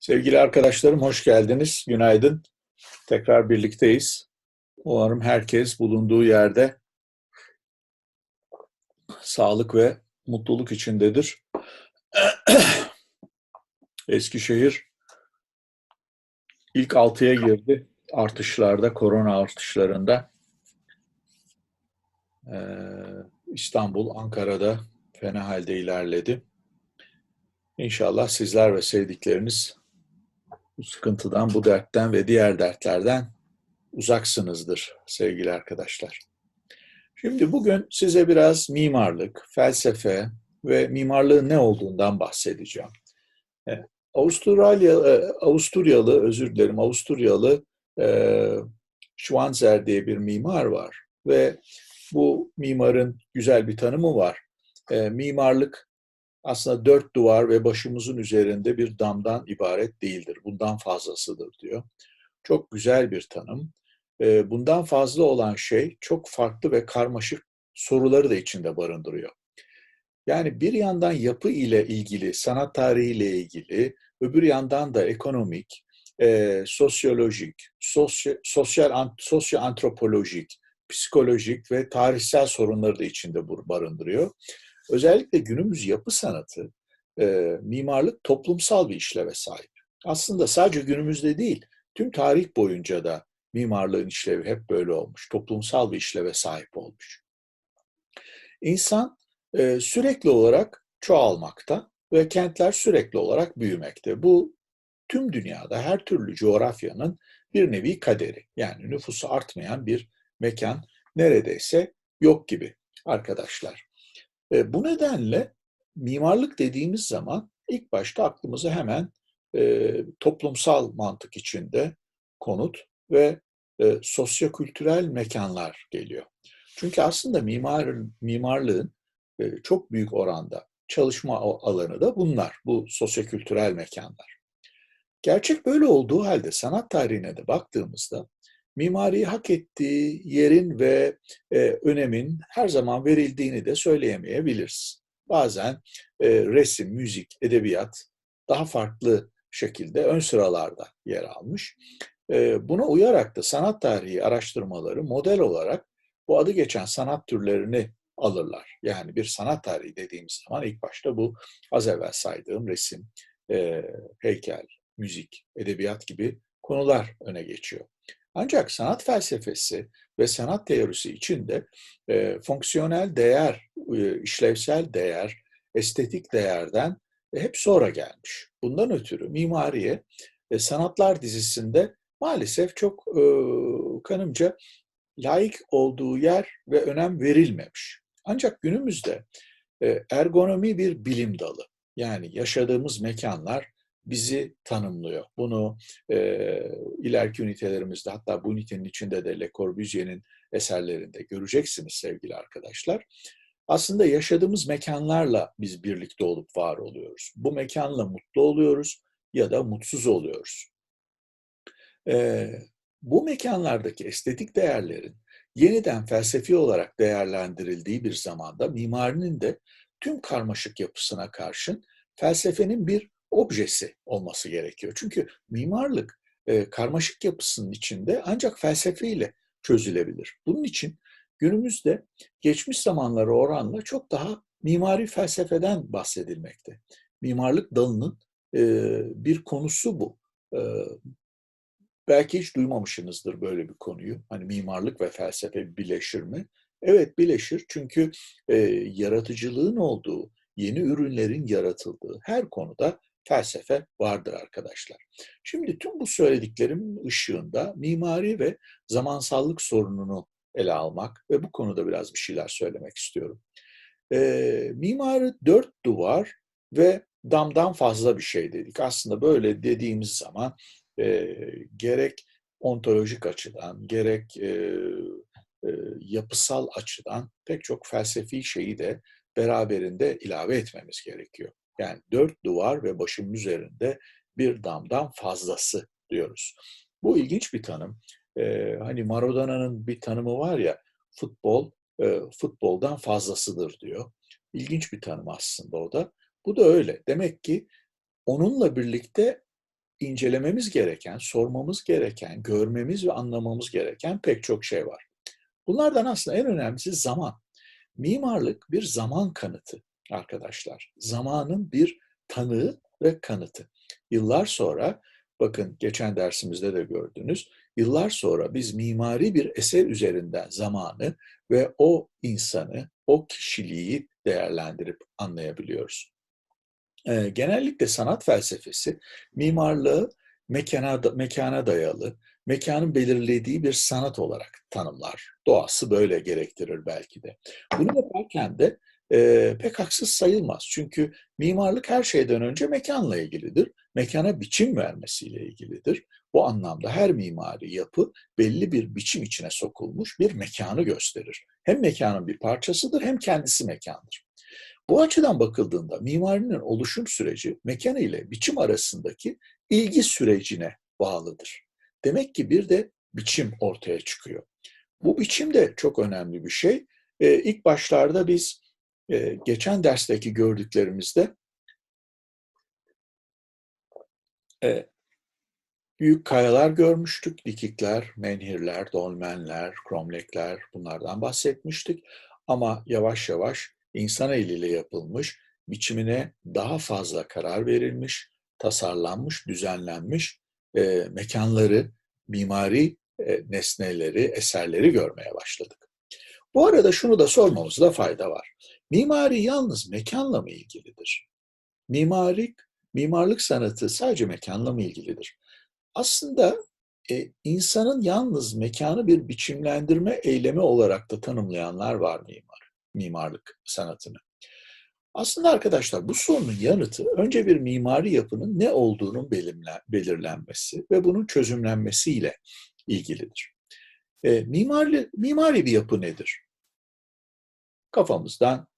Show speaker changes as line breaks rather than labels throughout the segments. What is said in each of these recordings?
Sevgili arkadaşlarım hoş geldiniz. Günaydın. Tekrar birlikteyiz. Umarım herkes bulunduğu yerde sağlık ve mutluluk içindedir. Eskişehir ilk altıya girdi artışlarda, korona artışlarında. Ee, İstanbul, Ankara'da fena halde ilerledi. İnşallah sizler ve sevdikleriniz bu sıkıntıdan, bu dertten ve diğer dertlerden uzaksınızdır sevgili arkadaşlar. Şimdi bugün size biraz mimarlık, felsefe ve mimarlığın ne olduğundan bahsedeceğim. E, Avustralya, e, Avusturyalı, özür dilerim, Avusturyalı e, Schwanzer diye bir mimar var ve bu mimarın güzel bir tanımı var. E, mimarlık aslında dört duvar ve başımızın üzerinde bir damdan ibaret değildir. Bundan fazlasıdır diyor. Çok güzel bir tanım. Ee, bundan fazla olan şey çok farklı ve karmaşık soruları da içinde barındırıyor. Yani bir yandan yapı ile ilgili, sanat tarihi ile ilgili, öbür yandan da ekonomik, e, sosyolojik, sosyo, sosyal, sosyoantropolojik, psikolojik ve tarihsel sorunları da içinde barındırıyor. Özellikle günümüz yapı sanatı, e, mimarlık toplumsal bir işleve sahip. Aslında sadece günümüzde değil, tüm tarih boyunca da mimarlığın işlevi hep böyle olmuş. Toplumsal bir işleve sahip olmuş. İnsan e, sürekli olarak çoğalmakta ve kentler sürekli olarak büyümekte. Bu tüm dünyada her türlü coğrafyanın bir nevi kaderi. Yani nüfusu artmayan bir mekan neredeyse yok gibi arkadaşlar. E, bu nedenle mimarlık dediğimiz zaman ilk başta aklımıza hemen e, toplumsal mantık içinde konut ve e, sosyokültürel mekanlar geliyor. Çünkü aslında mimarın, mimarlığın e, çok büyük oranda çalışma alanı da bunlar, bu sosyokültürel mekanlar. Gerçek böyle olduğu halde sanat tarihine de baktığımızda mimariyi hak ettiği yerin ve e, önemin her zaman verildiğini de söyleyemeyebiliriz. Bazen e, resim, müzik, edebiyat daha farklı şekilde ön sıralarda yer almış. E, buna uyarak da sanat tarihi araştırmaları model olarak bu adı geçen sanat türlerini alırlar. Yani bir sanat tarihi dediğimiz zaman ilk başta bu az evvel saydığım resim, e, heykel, müzik, edebiyat gibi konular öne geçiyor. Ancak sanat felsefesi ve sanat teorisi içinde e, fonksiyonel değer, e, işlevsel değer, estetik değerden e, hep sonra gelmiş. Bundan ötürü mimariye e, sanatlar dizisinde maalesef çok e, kanımca layık olduğu yer ve önem verilmemiş. Ancak günümüzde e, ergonomi bir bilim dalı. Yani yaşadığımız mekanlar bizi tanımlıyor. Bunu e, ileriki ünitelerimizde hatta bu ünitenin içinde de Le Corbusier'in eserlerinde göreceksiniz sevgili arkadaşlar. Aslında yaşadığımız mekanlarla biz birlikte olup var oluyoruz. Bu mekanla mutlu oluyoruz ya da mutsuz oluyoruz. E, bu mekanlardaki estetik değerlerin yeniden felsefi olarak değerlendirildiği bir zamanda mimarinin de tüm karmaşık yapısına karşın felsefenin bir objesi olması gerekiyor. Çünkü mimarlık e, karmaşık yapısının içinde ancak felsefeyle çözülebilir. Bunun için günümüzde geçmiş zamanlara oranla çok daha mimari felsefeden bahsedilmekte. Mimarlık dalının e, bir konusu bu. E, belki hiç duymamışsınızdır böyle bir konuyu. Hani mimarlık ve felsefe birleşir mi? Evet birleşir çünkü e, yaratıcılığın olduğu, yeni ürünlerin yaratıldığı her konuda felsefe vardır arkadaşlar. Şimdi tüm bu söylediklerim ışığında mimari ve zamansallık sorununu ele almak ve bu konuda biraz bir şeyler söylemek istiyorum. E, mimarı dört duvar ve damdan fazla bir şey dedik. Aslında böyle dediğimiz zaman e, gerek ontolojik açıdan, gerek e, e, yapısal açıdan pek çok felsefi şeyi de beraberinde ilave etmemiz gerekiyor. Yani dört duvar ve başımın üzerinde bir damdan fazlası diyoruz. Bu ilginç bir tanım. Ee, hani Maradona'nın bir tanımı var ya, futbol e, futboldan fazlasıdır diyor. İlginç bir tanım aslında o da. Bu da öyle. Demek ki onunla birlikte incelememiz gereken, sormamız gereken, görmemiz ve anlamamız gereken pek çok şey var. Bunlardan aslında en önemlisi zaman. Mimarlık bir zaman kanıtı arkadaşlar. Zamanın bir tanığı ve kanıtı. Yıllar sonra, bakın geçen dersimizde de gördünüz, yıllar sonra biz mimari bir eser üzerinden zamanı ve o insanı, o kişiliği değerlendirip anlayabiliyoruz. Ee, genellikle sanat felsefesi mimarlığı mekana, mekana dayalı, mekanın belirlediği bir sanat olarak tanımlar. Doğası böyle gerektirir belki de. Bunu yaparken de e, pek haksız sayılmaz. Çünkü mimarlık her şeyden önce mekanla ilgilidir. Mekana biçim vermesiyle ilgilidir. Bu anlamda her mimari yapı belli bir biçim içine sokulmuş bir mekanı gösterir. Hem mekanın bir parçasıdır hem kendisi mekandır. Bu açıdan bakıldığında mimarinin oluşum süreci mekan ile biçim arasındaki ilgi sürecine bağlıdır. Demek ki bir de biçim ortaya çıkıyor. Bu biçim de çok önemli bir şey. Ee, ilk başlarda biz e, geçen dersteki gördüklerimizde e, büyük kayalar görmüştük. Dikikler, menhirler, dolmenler, kromlekler bunlardan bahsetmiştik. Ama yavaş yavaş insan eliyle yapılmış, biçimine daha fazla karar verilmiş, tasarlanmış, düzenlenmiş e, mekanları, mimari e, nesneleri, eserleri görmeye başladık. Bu arada şunu da sormamızda fayda var. Mimari yalnız mekanla mı ilgilidir? Mimarik, mimarlık sanatı sadece mekanla mı ilgilidir? Aslında e, insanın yalnız mekanı bir biçimlendirme eylemi olarak da tanımlayanlar var mimar, mimarlık sanatını. Aslında arkadaşlar bu sorunun yanıtı önce bir mimari yapının ne olduğunun belirlenmesi ve bunun çözümlenmesiyle ilgilidir. E, mimari, mimari bir yapı nedir? Kafamızdan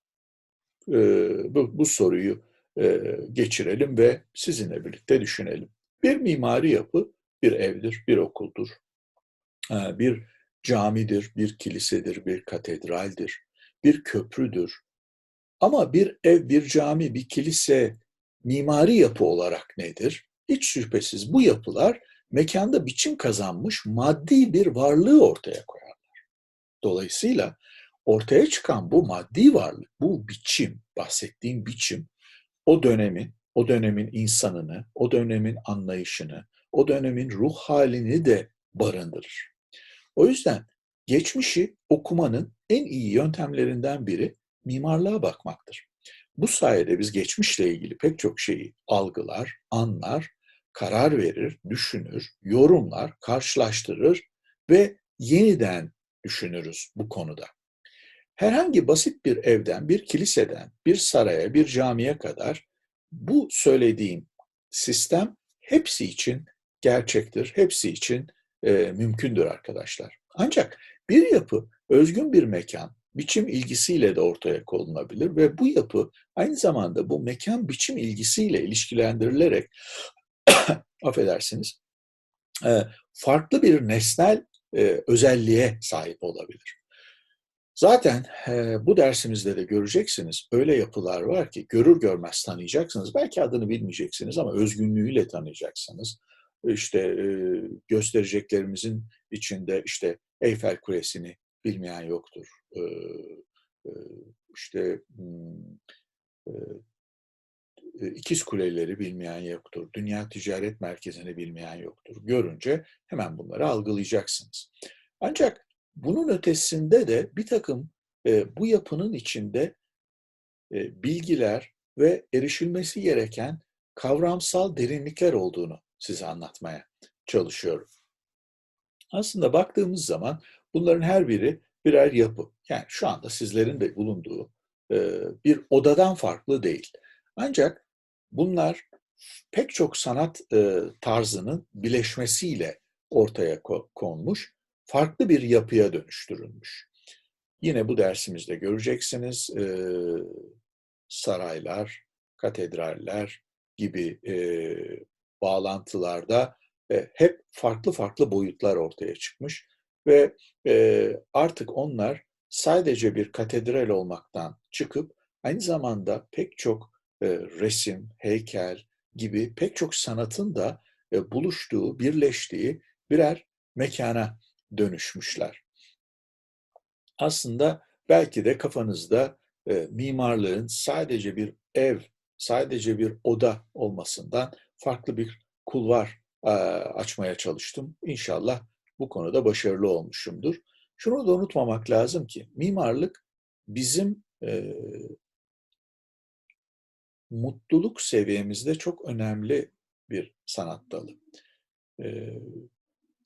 bu, bu soruyu e, geçirelim ve sizinle birlikte düşünelim. Bir mimari yapı bir evdir, bir okuldur, e, bir camidir, bir kilisedir, bir katedraldir, bir köprüdür. Ama bir ev, bir cami, bir kilise mimari yapı olarak nedir? Hiç şüphesiz bu yapılar mekanda biçim kazanmış maddi bir varlığı ortaya koyarlar. Dolayısıyla ortaya çıkan bu maddi varlık, bu biçim, bahsettiğim biçim o dönemin, o dönemin insanını, o dönemin anlayışını, o dönemin ruh halini de barındırır. O yüzden geçmişi okumanın en iyi yöntemlerinden biri mimarlığa bakmaktır. Bu sayede biz geçmişle ilgili pek çok şeyi algılar, anlar karar verir, düşünür, yorumlar, karşılaştırır ve yeniden düşünürüz bu konuda. Herhangi basit bir evden, bir kiliseden, bir saraya, bir camiye kadar bu söylediğim sistem hepsi için gerçektir, hepsi için e, mümkündür arkadaşlar. Ancak bir yapı özgün bir mekan, biçim ilgisiyle de ortaya konulabilir ve bu yapı aynı zamanda bu mekan biçim ilgisiyle ilişkilendirilerek affedersiniz, farklı bir nesnel özelliğe sahip olabilir. Zaten bu dersimizde de göreceksiniz öyle yapılar var ki görür görmez tanıyacaksınız. Belki adını bilmeyeceksiniz ama özgünlüğüyle tanıyacaksınız. İşte göstereceklerimizin içinde işte Eyfel Kulesi'ni bilmeyen yoktur. İşte e, ikiz kuleleri bilmeyen yoktur. Dünya Ticaret Merkezi'ni bilmeyen yoktur. Görünce hemen bunları algılayacaksınız. Ancak bunun ötesinde de bir takım e, bu yapının içinde e, bilgiler ve erişilmesi gereken kavramsal derinlikler olduğunu size anlatmaya çalışıyorum. Aslında baktığımız zaman bunların her biri birer yapı. Yani şu anda sizlerin de bulunduğu e, bir odadan farklı değil. Ancak bunlar pek çok sanat e, tarzının bileşmesiyle ortaya konmuş, farklı bir yapıya dönüştürülmüş. Yine bu dersimizde göreceksiniz e, saraylar, katedraller gibi e, bağlantılarda e, hep farklı farklı boyutlar ortaya çıkmış ve e, artık onlar sadece bir katedral olmaktan çıkıp aynı zamanda pek çok e, resim, heykel gibi pek çok sanatın da e, buluştuğu, birleştiği birer mekana dönüşmüşler. Aslında belki de kafanızda e, mimarlığın sadece bir ev, sadece bir oda olmasından farklı bir kulvar e, açmaya çalıştım. İnşallah bu konuda başarılı olmuşumdur. Şunu da unutmamak lazım ki mimarlık bizim e, mutluluk seviyemizde çok önemli bir sanat dalı. E,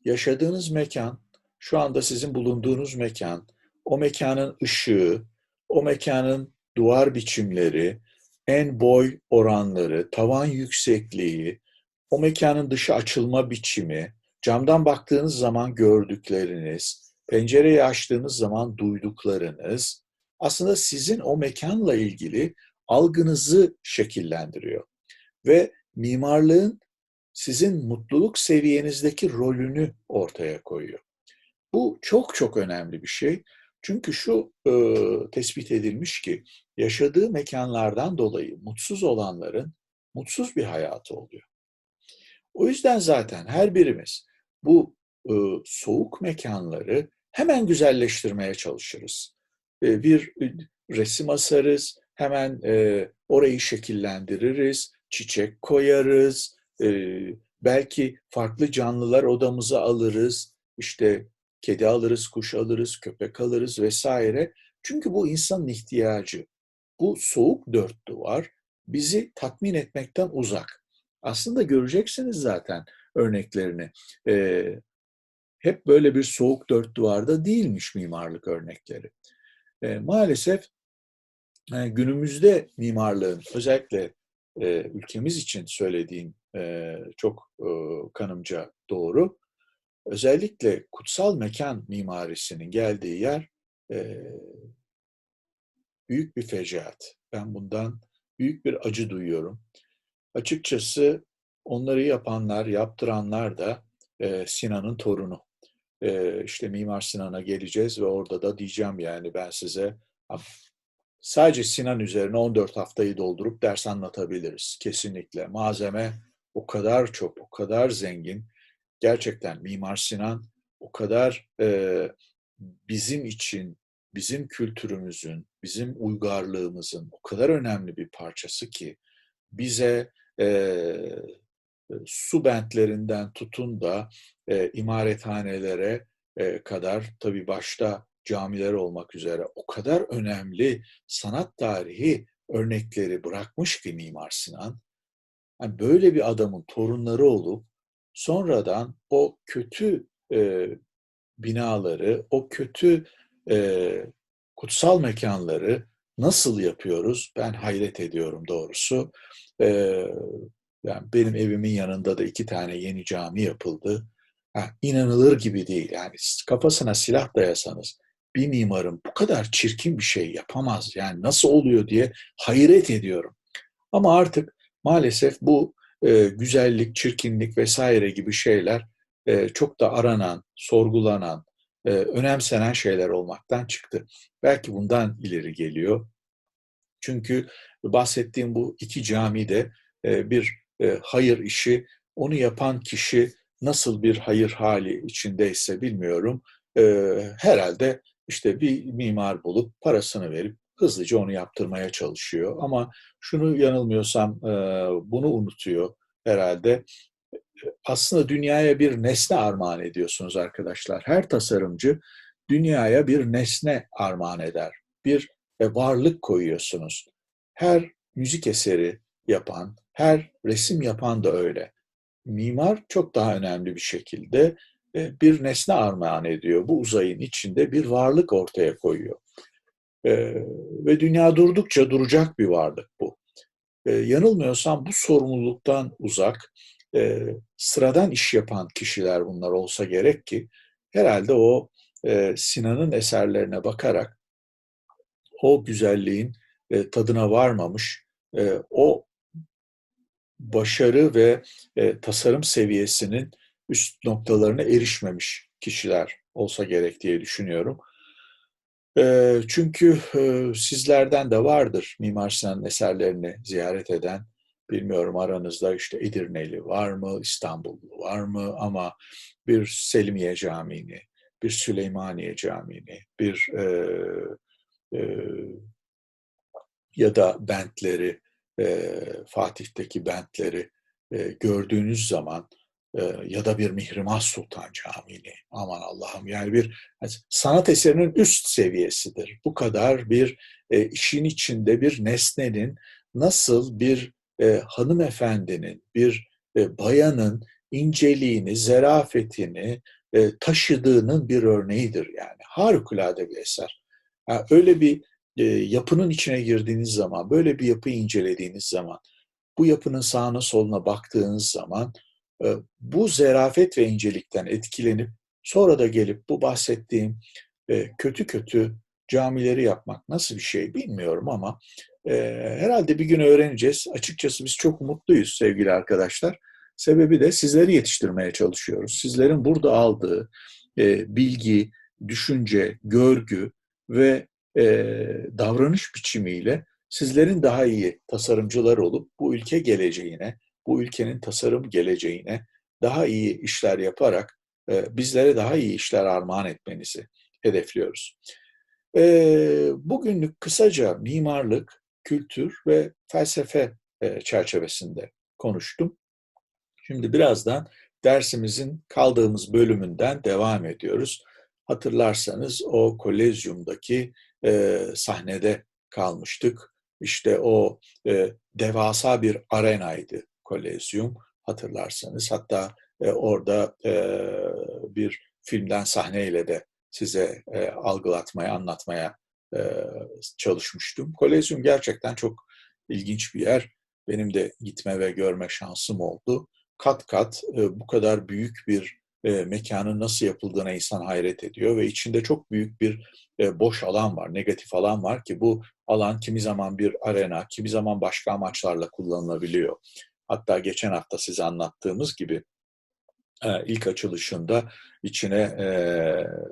yaşadığınız mekan, şu anda sizin bulunduğunuz mekan, o mekanın ışığı, o mekanın duvar biçimleri, en boy oranları, tavan yüksekliği, o mekanın dışı açılma biçimi, camdan baktığınız zaman gördükleriniz, pencereyi açtığınız zaman duyduklarınız aslında sizin o mekanla ilgili algınızı şekillendiriyor. Ve mimarlığın sizin mutluluk seviyenizdeki rolünü ortaya koyuyor. Bu çok çok önemli bir şey. Çünkü şu e, tespit edilmiş ki yaşadığı mekanlardan dolayı mutsuz olanların mutsuz bir hayatı oluyor. O yüzden zaten her birimiz bu e, soğuk mekanları hemen güzelleştirmeye çalışırız. E, bir resim asarız, hemen e, orayı şekillendiririz, çiçek koyarız, e, belki farklı canlılar odamıza alırız, işte kedi alırız, kuş alırız, köpek alırız vesaire. Çünkü bu insanın ihtiyacı. Bu soğuk dört duvar bizi tatmin etmekten uzak. Aslında göreceksiniz zaten örneklerini. Ee, hep böyle bir soğuk dört duvarda değilmiş mimarlık örnekleri. Ee, maalesef e, günümüzde mimarlığın özellikle e, ülkemiz için söylediğim e, çok e, kanımca doğru. Özellikle kutsal mekan mimarisinin geldiği yer e, büyük bir fecaat. Ben bundan büyük bir acı duyuyorum. Açıkçası onları yapanlar, yaptıranlar da e, Sinan'ın torunu. E, işte Mimar Sinan'a geleceğiz ve orada da diyeceğim yani ben size sadece Sinan üzerine 14 haftayı doldurup ders anlatabiliriz. Kesinlikle. Malzeme o kadar çok, o kadar zengin. Gerçekten Mimar Sinan o kadar e, bizim için, bizim kültürümüzün, bizim uygarlığımızın o kadar önemli bir parçası ki bize e, su bentlerinden tutun da e, imarethanelere e, kadar tabi başta camiler olmak üzere o kadar önemli sanat tarihi örnekleri bırakmış ki Mimar Sinan. Yani böyle bir adamın torunları olup sonradan o kötü e, binaları, o kötü e, kutsal mekanları nasıl yapıyoruz? Ben hayret ediyorum doğrusu. E, yani benim evimin yanında da iki tane yeni cami yapıldı. Ha, inanılır gibi değil. Yani kafasına silah dayasanız bir mimarın bu kadar çirkin bir şey yapamaz. Yani nasıl oluyor diye hayret ediyorum. Ama artık maalesef bu e, güzellik, çirkinlik vesaire gibi şeyler e, çok da aranan, sorgulanan, e, önemsenen şeyler olmaktan çıktı. Belki bundan ileri geliyor. Çünkü bahsettiğim bu iki cami de e, bir e, hayır işi, onu yapan kişi nasıl bir hayır hali içindeyse bilmiyorum. E, herhalde işte bir mimar bulup parasını verip hızlıca onu yaptırmaya çalışıyor. Ama şunu yanılmıyorsam e, bunu unutuyor herhalde. Aslında dünyaya bir nesne armağan ediyorsunuz arkadaşlar. Her tasarımcı dünyaya bir nesne armağan eder. Bir e, varlık koyuyorsunuz. Her müzik eseri yapan, her resim yapan da öyle. Mimar çok daha önemli bir şekilde e, bir nesne armağan ediyor. Bu uzayın içinde bir varlık ortaya koyuyor. Ee, ve dünya durdukça duracak bir varlık bu. Ee, yanılmıyorsam bu sorumluluktan uzak, e, sıradan iş yapan kişiler bunlar olsa gerek ki herhalde o e, Sinan'ın eserlerine bakarak o güzelliğin e, tadına varmamış, e, o başarı ve e, tasarım seviyesinin üst noktalarına erişmemiş kişiler olsa gerek diye düşünüyorum. E, çünkü e, sizlerden de vardır Mimar Sinan'ın eserlerini ziyaret eden. Bilmiyorum aranızda işte Edirneli var mı, İstanbullu var mı ama bir Selimiye Camii'ni, bir Süleymaniye Camii'ni, bir e, e, ya da bentleri, e, Fatih'teki bentleri e, gördüğünüz zaman ya da bir Mihrimah Sultan Camii'ni, aman Allah'ım yani bir sanat eserinin üst seviyesidir. Bu kadar bir e, işin içinde bir nesnenin nasıl bir e, hanımefendinin, bir e, bayanın inceliğini, zerafetini e, taşıdığının bir örneğidir yani. Harikulade bir eser. Yani öyle bir e, yapının içine girdiğiniz zaman, böyle bir yapıyı incelediğiniz zaman, bu yapının sağına soluna baktığınız zaman bu zerafet ve incelikten etkilenip sonra da gelip bu bahsettiğim kötü kötü camileri yapmak nasıl bir şey bilmiyorum ama herhalde bir gün öğreneceğiz. Açıkçası biz çok mutluyuz sevgili arkadaşlar. Sebebi de sizleri yetiştirmeye çalışıyoruz. Sizlerin burada aldığı bilgi, düşünce, görgü ve davranış biçimiyle sizlerin daha iyi tasarımcılar olup bu ülke geleceğine, bu ülkenin tasarım geleceğine daha iyi işler yaparak e, bizlere daha iyi işler armağan etmenizi hedefliyoruz. E, bugünlük kısaca mimarlık, kültür ve felsefe e, çerçevesinde konuştum. Şimdi birazdan dersimizin kaldığımız bölümünden devam ediyoruz. Hatırlarsanız o kolezyumdaki e, sahnede kalmıştık. İşte o e, devasa bir arenaydı kolezyum hatırlarsanız. Hatta e, orada e, bir filmden sahneyle de size e, algılatmaya, anlatmaya e, çalışmıştım. Kolezyum gerçekten çok ilginç bir yer. Benim de gitme ve görme şansım oldu. Kat kat e, bu kadar büyük bir e, mekanın nasıl yapıldığına insan hayret ediyor ve içinde çok büyük bir e, boş alan var, negatif alan var ki bu alan kimi zaman bir arena, kimi zaman başka amaçlarla kullanılabiliyor. Hatta geçen hafta size anlattığımız gibi e, ilk açılışında içine e,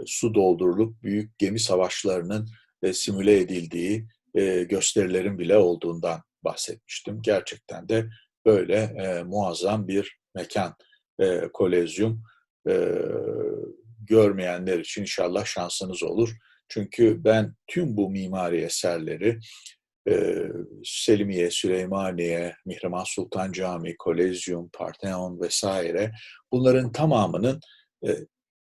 su doldurulup büyük gemi savaşlarının e, simüle edildiği e, gösterilerin bile olduğundan bahsetmiştim. Gerçekten de böyle e, muazzam bir mekan e, kolezyum e, görmeyenler için inşallah şansınız olur. Çünkü ben tüm bu mimari eserleri Selimiye, Süleymaniye, Mihrimah Sultan Camii, Kolezyum, Parthenon vesaire bunların tamamının e,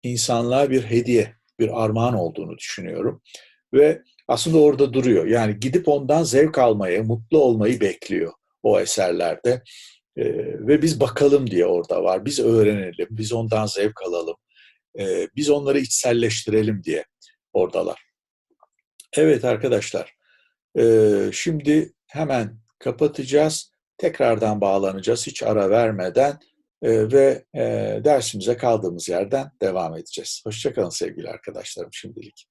insanlığa bir hediye, bir armağan olduğunu düşünüyorum. Ve aslında orada duruyor. Yani gidip ondan zevk almayı, mutlu olmayı bekliyor o eserlerde. Ve biz bakalım diye orada var. Biz öğrenelim, biz ondan zevk alalım. Biz onları içselleştirelim diye oradalar. Evet arkadaşlar, e, şimdi hemen kapatacağız. Tekrardan bağlanacağız hiç ara vermeden e, ve e, dersimize kaldığımız yerden devam edeceğiz. Hoşçakalın sevgili arkadaşlarım şimdilik.